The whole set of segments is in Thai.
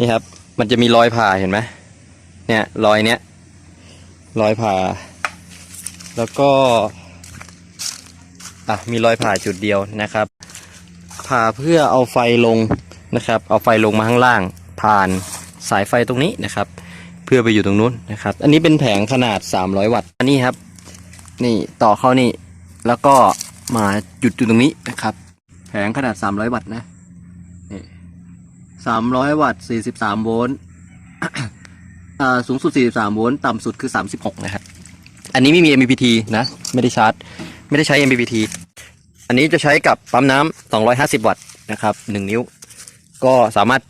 นี่ครับ มันจะมีรอยผ่าเห็นไหมเนี่ยรอยเนี้ยรอยผ่า แล้วก็อะมีรอยผ่าจุดเดียวนะครับ ผ่าเพื่อเอาไฟลงนะครับ เอาไฟลงมาข้างล่าง ผ่านสายไฟตรงนี้นะครับ เพื่อไปอยู่ตรงนู้นนะครับ อันนี้เป็นแผงขนาด 300 วัตต์อันนี้ครับ นี่ต่อเข้านี่แล้วก็มาหยุดอยู่ตรงนี้นะครับ แผงขนาด 300 วัตต์นะนี่ 300 วัตต์ 43 โวลต์อ่าสูงสุด 43 โวลต์ ต่ำสุดคือ 36 นะครับ อันนี้ไม่มี MPPT นะ ไม่ได้ชาร์จ ไม่ได้ใช้ MPPT อันนี้จะใช้กับปั๊มน้ำ 250 วัตต์นะครับ 1 นิ้ว ก็สามารถ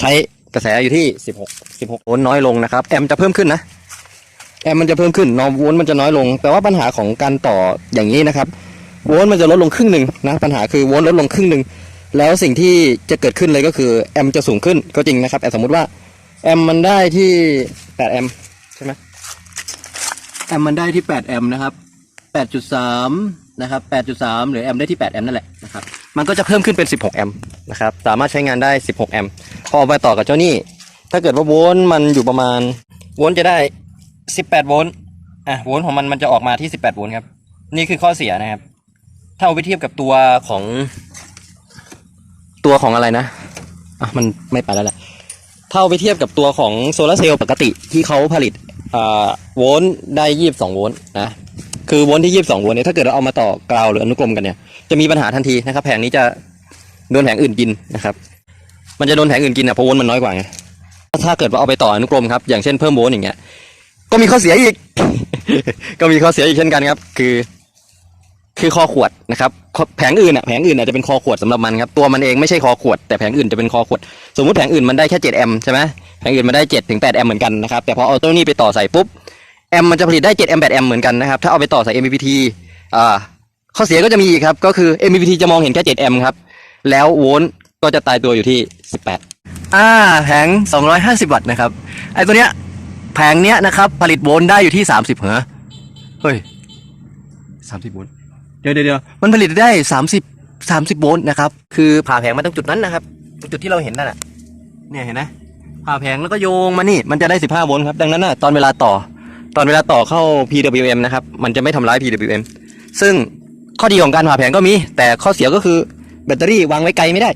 ใช้กระแสอยู่ที่ 16 16 โวลต์น้อยลงนะครับ แอมจะเพิ่มขึ้นนะ แอมมันจะเพิ่มขึ้นนอโวลต์มันจะน้อยลง แต่ว่าปัญหาของการต่ออย่างนี้นะครับ โวลต์มันจะลดลงครึ่งหนึ่งนะ ปัญหาคือโวลต์ลดลงครึ่งหนึ่ง แล้วสิ่งที่จะเกิดขึ้นเลยก็คือแอมป์จะสูงขึ้นก็จริงนะครับแต่สมมุติว่าแอมมันได้ที่8แอมใช่ไหมแอมมันได้ที่8แอมนะครับ8.3นะครับ8.3 หรือแอมได้ที่8แอมนั่นแหละนะครับมันก็จะเพิ่มขึ้นเป็น 16 แอมนะครับสามารถใช้งานได้ 16 แอมพอเอาไปต่อกับเจ้านี่ถ้าเกิดว่าโวลต์มันอยู่ประมาณโวลต์จะได้ 18 โวลต์อะโวลต์ของมันมันจะออกมาที่ 18 โวลต์ครับ นี่คือข้อเสียนะครับ ถ้าเอาไปเทียบกับตัวของ ตัวของอะไรนะอะมันไม่ไปแล้วแหละถ้าเอาไปเทียบกับตัวของโซลาร์เซลล์ปกติที่เขาผลิตอ่าโวลต์ได้ยี่สิบสองโวลต์นะคือโวลต์ที่ยี่สิบสองโวลต์เนี่ยถ้าเกิดเราเอามาต่อกราวหรืออนุกรมกันเนี่ยจะมีปัญหาทันทีนะครับแผงนี้จะโดนแผงอื่นกินนะครับ มันจะโดนแผงอื่นกินอะเพราะโวลต์มันน้อยกว่าไงถ้าเกิดว่าเอาไปต่ออนุกรมครับอย่างเช่นเพิ่มโวลต์อย่างเงี้ยก็มีข้อเสียอีก ก็มีข้อเสียอีกเช่นกันครับ คือ คือคอขวดนะครับ แผงอื่นอะแผงอื่นอาจจะเป็นคอขวดสำหรับมันครับตัวมันเองไม่ใช่คอขวดแต่แผงอื่นจะเป็นคอขวดสมมติแผงอื่นมันได้แค่7แอมป์ใช่ไหมแผงอื่นมันได้7ถึง8แอมป์เหมือนกันนะครับแต่พอเอาตัวนี้ไปต่อใส่ปุ๊บแอมป์มันจะผลิตได้7แอมป์8แอมป์เหมือนกันนะครับถ้าเอาไปต่อใส่ MPPT อ่าข้อเสียก็จะมีอีกครับก็คือ MPPT จะมองเห็นแค่7แอมป์ครับแล้วโวลต์ก็จะตายตัวอยู่ที่ 18 อ่าแผง 250 วัตต์นะครับไอ้ตัวเนี้ยแผงเนี้ยนะครับผลิตโวลต์ได้อยู่ที่ 30เหรอเฮ้ย30โวลต์ เดี๋ยวเดี๋ยวเดี๋ยวมันผลิตได้สามสิบสามสิบโวลต์นะครับ คือผ่าแผงมาตรงจุดนั้นนะครับตรงจุดที่เราเห็นนั่นแหละเนี่ยเห็นไหมผ่าแผงแล้วก็โยงมานี่มันจะได้สิบห้าโวลต์ครับดังนั้นนะตอนเวลาต่อ ตอนเวลาต่อเข้า PWM นะครับมันจะไม่ทำร้าย PWM ซึ่งข้อดีของการผ่าแผงก็มี แต่ข้อเสียก็คือแบตเตอรี่วางไว้ไกลไม่ได้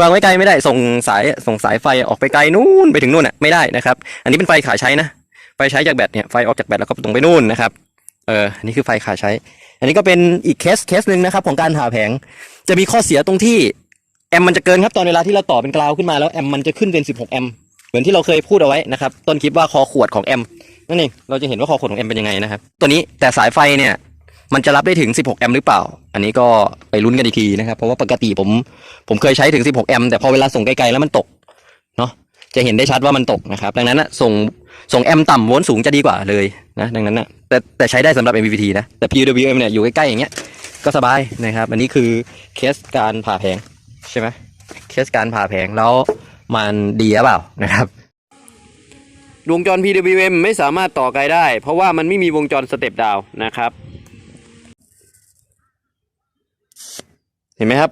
วางไว้ไกลไม่ได้ส่งสายส่งสายไฟออกไปไกลนู่นไปถึงนู่นอะไม่ได้นะครับ อันนี้เป็นไฟขาใช้นะไฟใช้จากแบตเนี่ยไฟออกจากแบตแล้วก็ตรงไปนู่นนะครับ เอออันนี้คือไฟขาใช้ อันนี้ก็เป็นอีกเคสเคสหนึ่งนะครับของการผ่าแผง จะมีข้อเสียตรงที่แอมมันจะเกินครับตอนเวลาที่เราต่อเป็นกราวขึ้นมาแล้วแอมมันจะขึ้นเป็น 16 แอมเหมือนที่เราเคยพูดเอาไว้นะครับต้นคลิปว่าคอขวดของแอมนั่นเองเราจะเห็นว่าคอขวดของแอมเป็นยังไงนะครับตัวนี้แต่สายไฟเนี่ยมันจะรับได้ถึง 16 แอมหรือเปล่า อันนี้ก็ไปลุ้นกันอีกทีนะครับ เพราะว่าปกติผม ผมเคยใช้ถึง 16 แอมแต่พอเวลาส่งไกลๆแล้วมันตก เนาะ จะเห็นได้ชัดว่ามันตกนะครับ ดังนั้นนะส่ง ส่งแอมต่ำโวลต์สูงจะดีกว่าเลย นะดังนั้นนะแต่แต่ใช้ได้สำหรับ MPPT นะ แต่ PWM เนี่ยอยู่ใกล้ๆอย่างเงี้ยก็สบายนะครับ อันนี้คือเคสการผ่าแผงใช่ไหมเคสการผ่าแผงแล้วมันดีหรือเปล่านะครับวงจร PWM ไม่สามารถต่อไกลได้ เพราะว่ามันไม่มีวงจรสเต็ปดาวนะครับ เห็นไหมครับ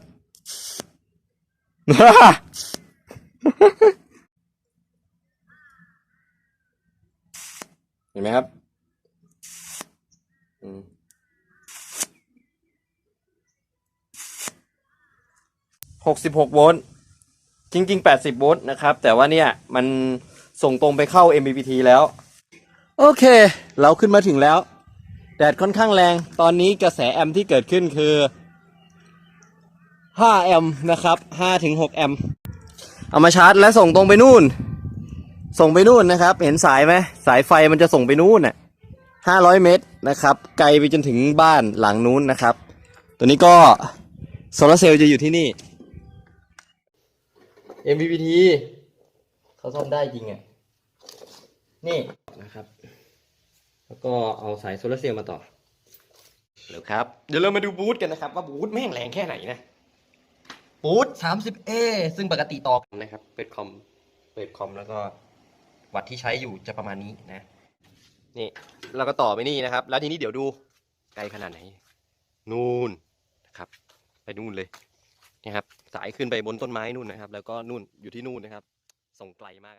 เห็นไหมครับ 66 โวลต์ จริง ๆ 80 โวลต์นะครับ แต่ว่าเนี่ยมันส่งตรงไปเข้า mbpt แล้ว โอเค เราขึ้นมาถึงแล้ว แดดค่อนข้างแรง ตอนนี้กระแสแอมที่เกิดขึ้นคือ 5 แอมนะครับ 5-6 แอม เอามาชาร์จและส่งตรงไปนู่น ส่งไปนู่นนะครับ เห็นสายไหม สายไฟมันจะส่งไปนู่นน่ะ500 เมตรนะครับ ไกลไปจนถึงบ้านหลังนู้นนะครับ ตัวนี้ก็โซลาเซลล์จะอยู่ที่นี่ MPPT เขาซ่อมได้จริงไงนี่นะครับ แล้วก็เอาสายโซลาร์เซลล์มาต่อเดี๋ยวครับ เดี๋ยวเรามาดูบูทกันนะครับ ว่าบูทแม่งแรงแค่ไหนนะบูท 30A ซึ่งปกติต่อกันนะครับ เปิดคอม เปิดคอมแล้วก็วัดที่ใช้อยู่จะประมาณนี้นะ นี่เราก็ต่อไปนี่นะครับ แล้วทีนี้เดี๋ยวดูไกลขนาดไหน นู่นนะครับ ไปนู่นเลย นะครับ สายขึ้นไปบนต้นไม้นู่นนะครับ แล้วก็นู่นอยู่ที่นู่นนะครับ ส่งไกลมาก